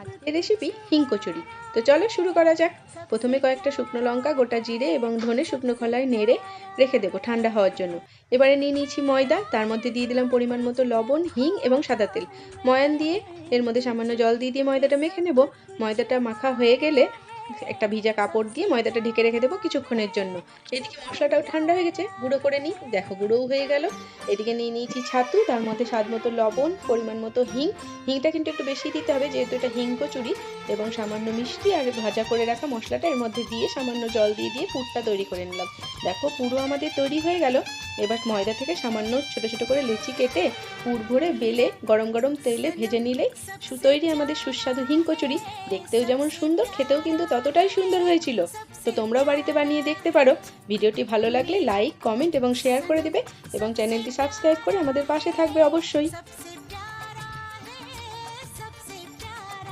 আজকের রেসিপি হিং কচুরি। তো চলো শুরু করা যাক। প্রথমে কয়েকটা শুকনো লঙ্কা, গোটা জিরে এবং ধনে শুকনো খলায় নেড়ে রেখে দেবো ঠান্ডা হওয়ার জন্য। এবারে নিয়ে নিয়েছি ময়দা, তার মধ্যে দিয়ে দিলাম পরিমাণ মতো লবণ, হিং এবং সাদা তেল। ময়ান দিয়ে এর মধ্যে সামান্য জল দিয়ে দিয়ে ময়দাটা মেখে নেব। ময়দাটা মাখা হয়ে গেলে একটা ভিজা কাপড় দিয়ে ময়দাটা ঢেকে রেখে দেবো কিছুক্ষণের জন্য। এদিকে মশলাটাও ঠান্ডা হয়ে গেছে, গুঁড়ো করে নিই। দেখো, গুঁড়োও হয়ে গেল। এদিকে নিয়ে নিয়েছি ছাতু, তার মধ্যে স্বাদ মতো লবণ, পরিমাণ মতো হিং। হিংটা কিন্তু একটু বেশি দিতে হবে, যেহেতু এটা হিং কচুরি এবং সামান্য মিষ্টি আর ভাজা করে রাখা মশলাটা এর মধ্যে দিয়ে সামান্য জল দিয়ে দিয়ে পুরটা তৈরি করে নিলাম। দেখো, পুরো আমাদের তৈরি হয়ে গেল। এবার ময়দা থেকে সামান্য ছোট ছোট করে লুচি কেটে পুর ভরে বেলে গরম গরম তেলে ভেজে নিলেই সু- তৈরি আমাদের সুস্বাদু হিং কচুরি দেখতেও যেমন সুন্দর, খেতেও কিন্তু ততটাই সুন্দর হয়েছিল। তো তোমরাও বাড়িতে বানিয়ে দেখতে পারো। ভিডিওটি ভালো লাগলে লাইক, কমেন্ট এবং শেয়ার করে দেবে এবং চ্যানেলটি সাবস্ক্রাইব করে আমাদের পাশে থাকবে অবশ্যই।